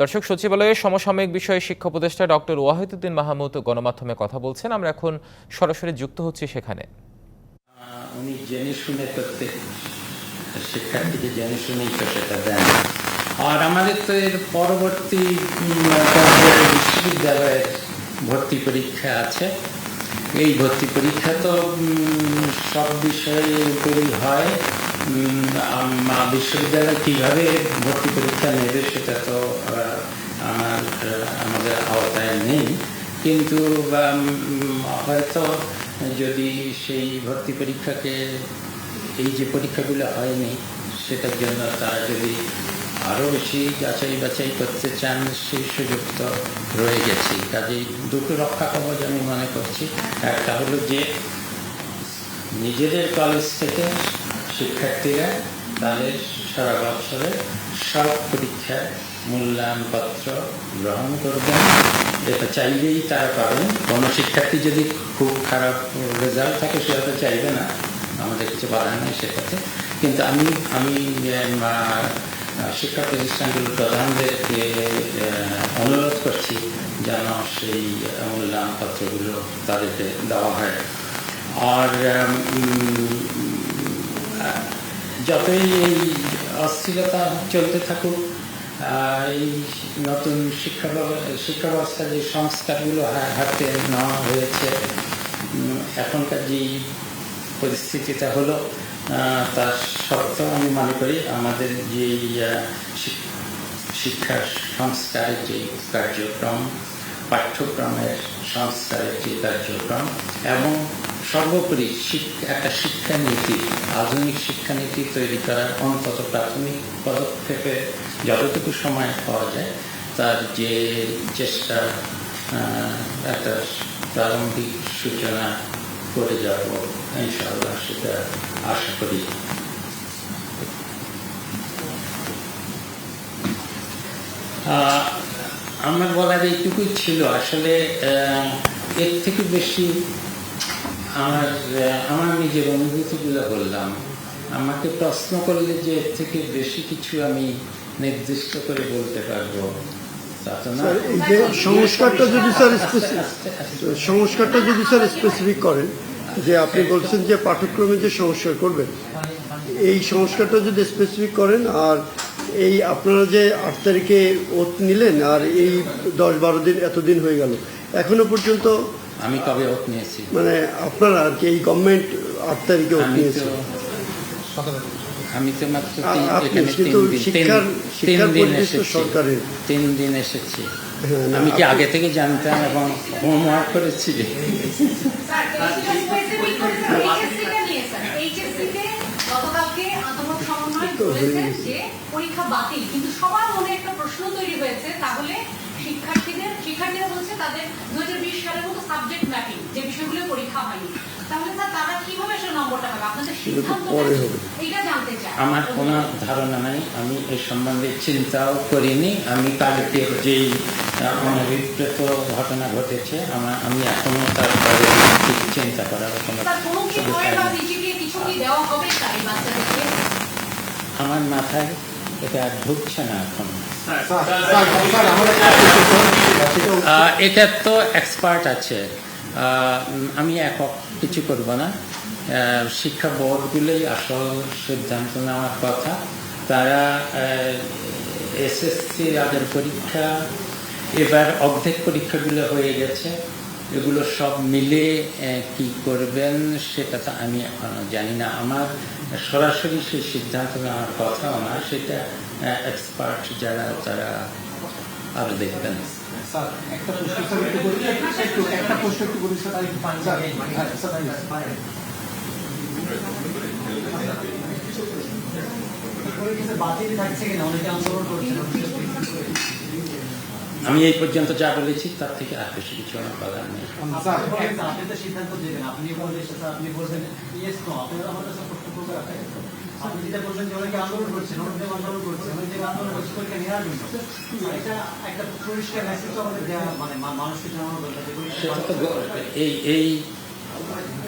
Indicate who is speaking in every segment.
Speaker 1: দর্শক, সচিবালয়ে সমসাময়িক বিষয়ে শিক্ষা উপদেষ্টা ডক্টর ওয়াহিদুদ্দিন মাহমুদ গণমাধ্যমে কথা বলছেন। আমরা এখন সরাসরি যুক্ত হচ্ছি সেখানে।
Speaker 2: উনি জেনে শুনে প্রত্যেক শিক্ষার্থীকে জেনে শুনেই তো সেটা দেন। আর আমাদের তো এর পরবর্তী বিশ্ববিদ্যালয়ের ভর্তি পরীক্ষা আছে। এই ভর্তি পরীক্ষা তো সব বিষয়ে হয়। বিশ্ববিদ্যালয় কীভাবে ভর্তি পরীক্ষা নেবে সেটা তো আমার আমাদের আওতায় নেই। কিন্তু হয়তো যদি সেই ভর্তি পরীক্ষাকে, এই যে পরীক্ষাগুলো হয়নি, সেটার জন্য তারা যদি আরও বেশি যাচাই বাছাই করতে চান সেই সুযোগ তো রয়ে গেছে। কাজেই দুটো রক্ষা কবচ আমি মনে করছি। একটা হলো যে, নিজেদের কলেজ থেকে শিক্ষার্থীরা তাদের সারা বছরে সব পরীক্ষায় মূল্যায়নপত্র গ্রহণ করবেন। এটা চাইলেই তারা পাবেন। কোনো শিক্ষার্থী যদি খুব খারাপ রেজাল্ট থাকে সে হয়তো চাইবে না। আমাদের কিছু বাধা নেই সেক্ষেত্রে। কিন্তু আমি আমি শিক্ষা প্রতিষ্ঠানগুলোর প্রধানদেরকে অনুরোধ করছি যেন সেই মূল্যায়নপত্রগুলো তাদেরকে দেওয়া হয়। আর যতই এই অস্থিরতা চলতে থাকুক এই নতুন শিক্ষা শিক্ষা ব্যবস্থার যে সংস্কারগুলো হাতে নেওয়া হয়েছে এখনকার যে পরিস্থিতিটা হলো তার সত্ত্বেও আমি মনে করি আমাদের যে শিক্ষা সংস্কারের যে কার্যক্রম, পাঠ্যক্রমের সংস্কারের যে কার্যক্রম এবং সর্বোপরি শিক্ষা, একটা শিক্ষানীতি, আধুনিক শিক্ষানীতি তৈরি করার অন্তত প্রাথমিক পদক্ষেপে যতটুকু সময় পাওয়া যায়, তার যে চেষ্টা একটা প্রারম্ভিক সূচনা করে যাব, ইনশাআল্লাহ সেটা আশা করি। আমার বলার এইটুকুই ছিল, আসলে এর থেকে বেশি আমার আমার নিজের অনুভূতিগুলো বললাম আমাকে প্রশ্ন করলে যে এর থেকে বেশি কিছু আমি নির্দিষ্ট করে বলতে পারব
Speaker 3: সংস্কারটা যদি স্যার
Speaker 2: আস্তে আস্তে আস্তে
Speaker 3: সংস্কারটা যদি স্যার স্পেসিফিক করেন যে আপনি বলছেন যে পাঠ্যক্রমে যে সংস্কার করবেন এই সংস্কারটা যদি স্পেসিফিক করেন আর এই আপনারা যে আট তারিখে ওত নিলেন আর এই দশ বারো দিন এতদিন হয়ে গেল এখনও পর্যন্ত
Speaker 2: আমি কবে ওট নিয়েছি?
Speaker 3: মানে আপনারা আর কি এই গভর্নমেন্ট আট তারিখে
Speaker 2: আমি
Speaker 3: নিয়েছে
Speaker 2: আমি তো মাত্র তিন-
Speaker 3: আপনি কিন্তু
Speaker 2: দিন
Speaker 3: শিক্ষার- শিক্ষার
Speaker 2: দিন
Speaker 3: পরিবেশ
Speaker 2: এসেছি।
Speaker 3: সরকারের।
Speaker 2: তিন দিন এসেছি।
Speaker 3: হ্যাঁ,
Speaker 2: আমি কি আগে থেকে জানতাম এবং হোমওয়ার্ক করেছি?
Speaker 4: পরীক্ষা বাতিল কিন্তু সবার মনে একটা প্রশ্ন তৈরি হয়েছে তাহলে শিক্ষার্থীদের শিক্ষার্থীরা বলছে তাদের দু হাজার বিশ সালের মতো সাবজেক্ট ম্যাপিং যে বিষয়গুলো পরীক্ষা হয়নি। তাহলে তারা কীভাবে সে নম্বরটা পাবে? আপনাদের সিদ্ধান্ত
Speaker 3: পরে
Speaker 4: জানতে চাই।
Speaker 2: আমার কোনো ধারণা নাই। আমি এই সম্বন্ধে চিন্তাও করিনি। আমি কালকে যেই আহ, অনভিপ্রেত ঘটনা ঘটেছে আমার আমি এখনও ঠিক চিন্তা করার কোনো আমার মাথায় এটা আর ঢুকছে না এখন। এটা তো এক্সপার্ট আছে। আমি একক কিছু করব না। শিক্ষা বোর্ডগুলোই আসল সিদ্ধান্ত নেওয়ার কথা। তারা এসএসসি আগের পরীক্ষা, এবার অর্ধেক পরীক্ষাগুলো হয়ে গেছে। এগুলো সব মিলে কি করবেন সেটা তো আমি জানি না। আমার সরাসরি সেই সিদ্ধান্ত নেওয়ার কথাও না, সেটা এক্সপার্ট যারা, তারা আরও দেখবেন।
Speaker 5: একটা প্রশ্ন, স্যার, একটু একটু প্রশ্ন একটু করি স্যার আর একটু পানি স্যার স্যার বাতিল থাকছে কিনা? অনেকে আন্দোলন করছেন।
Speaker 2: আমি এই পর্যন্ত যা বলেছি তার থেকে আর বেশি কিছু আমার বলার নেই।
Speaker 5: দেওয়া মানে
Speaker 2: এই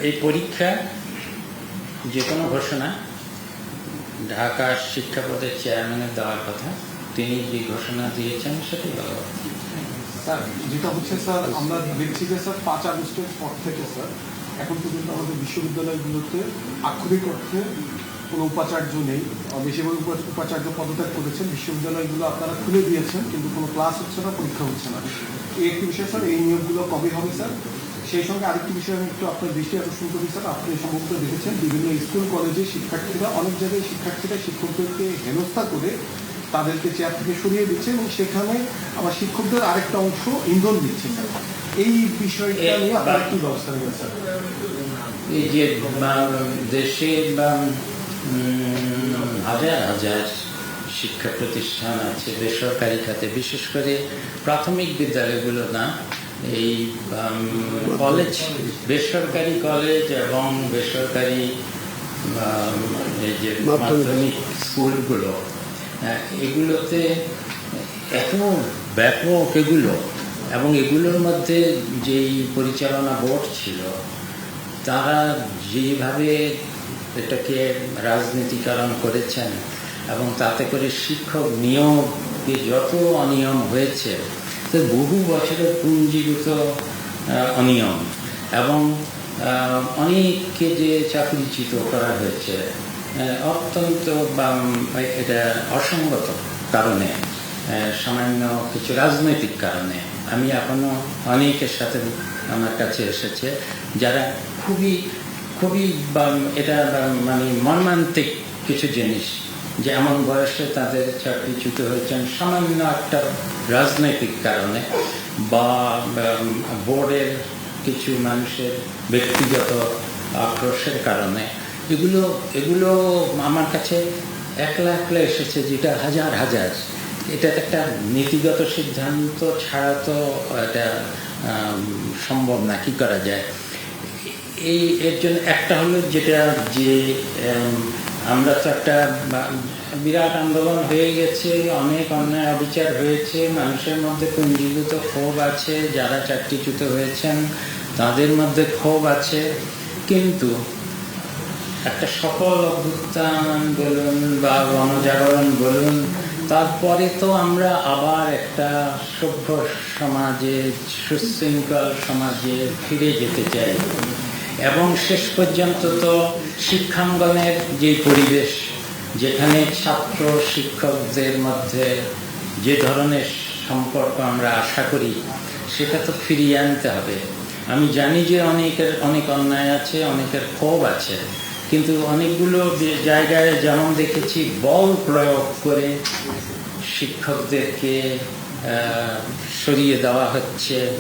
Speaker 2: এই পরীক্ষা যে কোনো ঘোষণা ঢাকা শিক্ষা বোর্ডের চেয়ারম্যানের দেওয়ার কথা। তিনি যে ঘোষণা দিয়েছেন সেটাই ভালো।
Speaker 6: যেটা হচ্ছে, স্যার, আমরা দেখছি যে, স্যার, পাঁচ আগস্টের পর থেকে, স্যার, এখন পর্যন্ত আমাদের বিশ্ববিদ্যালয়গুলোতে আক্ষরিক অর্থে কোনো উপাচার্য নেই। বেশিরভাগ উপাচার্য পদত্যাগ করেছেন। বিশ্ববিদ্যালয়গুলো আপনারা খুলে দিয়েছেন, কিন্তু কোনো ক্লাস হচ্ছে না, পরীক্ষা হচ্ছে না। এই একটি বিষয়, স্যার, এই নিয়োগগুলো কবে হবে, স্যার? সেই সঙ্গে আরেকটি বিষয় আমি একটু আপনার দৃষ্টি আকর্ষণ করি, স্যার, আপনি সম্ভবত দেখেছেন, বিভিন্ন স্কুল কলেজে শিক্ষার্থীরা, অনেক জায়গায় শিক্ষার্থীরা শিক্ষকদেরকে হেনস্থা করে তাদেরকে চেয়ার থেকে সরিয়ে দিচ্ছে এবং সেখানে আবার শিক্ষকদের আরেকটা অংশ ইন্ধন দিচ্ছে এই বিষয়টা নিয়ে আপনারা কি ব্যবস্থা নেবেন স্যার?
Speaker 2: এই যে দেশে বা, হাজার হাজার শিক্ষা প্রতিষ্ঠান আছে বেসরকারি খাতে বিশেষ করে প্রাথমিক বিদ্যালয়গুলো না এই কলেজ বেসরকারি কলেজ এবং বেসরকারি যে মাধ্যমিক স্কুলগুলো এগুলোতে এত ব্যাপক এগুলো এবং এগুলোর মধ্যে যেই পরিচালনা বোর্ড ছিল, তারা যেভাবে এটাকে রাজনীতিকরণ করেছেন এবং তাতে করে শিক্ষক নিয়োগে যত অনিয়ম হয়েছে, তো বহু বছরের পুঞ্জীভূত অনিয়ম এবং অনেককে যে চাকরিচ্যুত করা হয়েছে। অত্যন্ত এটা অসঙ্গত কারণে সামান্য কিছু রাজনৈতিক কারণে আমি এখনও অনেকের সাথে আমার কাছে এসেছে যারা খুবই খুবই এটা মানে মর্মান্তিক কিছু জিনিস, যে এমন বয়সে তাদের চাকরিচ্যুত হয়েছেন সামান্য একটা রাজনৈতিক কারণে বা, বোর্ডের কিছু মানুষের ব্যক্তিগত আক্রোশের কারণে। এগুলো এগুলো আমার কাছে একলা একলা এসেছে, যেটা হাজার হাজার। এটা একটা নীতিগত সিদ্ধান্ত ছাড়া তো এটা সম্ভব না, কি করা যায়? এই, এর জন্য একটা হলো যেটা যে আমরা তো একটা বিরাট আন্দোলন হয়ে গেছে, অনেক অন্যায় অবিচার হয়েছে, মানুষের মধ্যে পুঞ্জীভূত ক্ষোভ আছে, যারা চাকরিচ্যুত হয়েছেন, তাদের মধ্যে ক্ষোভ আছে। কিন্তু একটা সফল অভ্যুত্থান বলুন বা গণজাগরণ বলুন, তারপরে তো আমরা আবার একটা সভ্য সমাজে, সুশৃঙ্খল সমাজে ফিরে যেতে চাই। এবং শেষ পর্যন্ত তো শিক্ষাঙ্গনের যে পরিবেশ, যেখানে ছাত্র শিক্ষকদের মধ্যে যে ধরনের সম্পর্ক আমরা আশা করি, সেটা তো ফিরিয়ে আনতে হবে। আমি জানি যে অনেকের, অনেক অন্যায় আছে, অনেকের ক্ষোভ আছে। কিন্তু অনেকগুলো যে- জায়গায় যেমন দেখেছি, বল প্রয়োগ করে শিক্ষকদেরকে সরিয়ে দেওয়া হচ্ছে।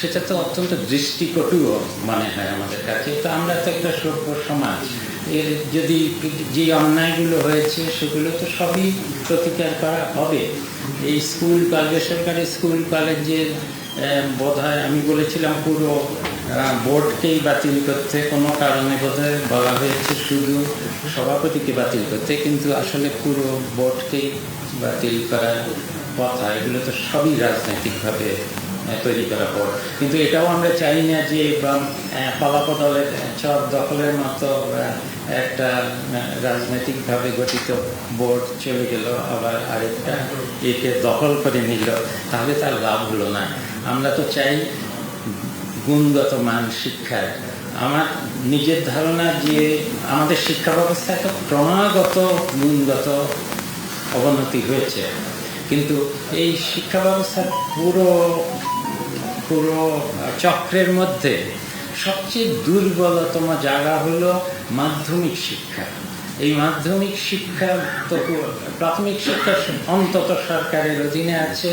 Speaker 2: সেটা তো অত্যন্ত দৃষ্টিকটুও মনে হয় আমাদের কাছে। তো আমরা তো একটা সভ্য সমাজ। এর যদি যে অন্যায়গুলো হয়েছে, সেগুলো তো সবই প্রতিকার করা হবে। এই স্কুল, কলেজ, বেসরকারি স্কুল, কলেজের বোধ আমি বলেছিলাম পুরো বোর্ডকেই বাতিল করতে কোনো কারণে বোধহয় বলা হয়েছে শুধু সভাপতিকে বাতিল করতে, কিন্তু আসলে পুরো বোর্ডকেই বাতিল করার কথা, এগুলো তো সবই রাজনৈতিকভাবে তৈরি করা বোর্ড। কিন্তু এটাও আমরা চাই না যে পালাপদলের সব দখলের মতো একটা রাজনৈতিকভাবে গঠিত বোর্ড চলে গেল, আবার আরেকটা একে দখল করে নিল, তাহলে তার লাভ হলো না। আমরা তো চাই গুণগত মান শিক্ষার। আমার নিজের ধারণা যে আমাদের শিক্ষা ব্যবস্থায় তো ক্রমাগত গুণগত অবনতি হয়েছে। কিন্তু এই শিক্ষা ব্যবস্থার পুরো পুরো চক্রের মধ্যে সবচেয়ে দুর্বলতম জায়গা হলো মাধ্যমিক শিক্ষা। এই মাধ্যমিক শিক্ষা তো প্রাথমিক শিক্ষা অন্তত সরকারের অধীনে আছে।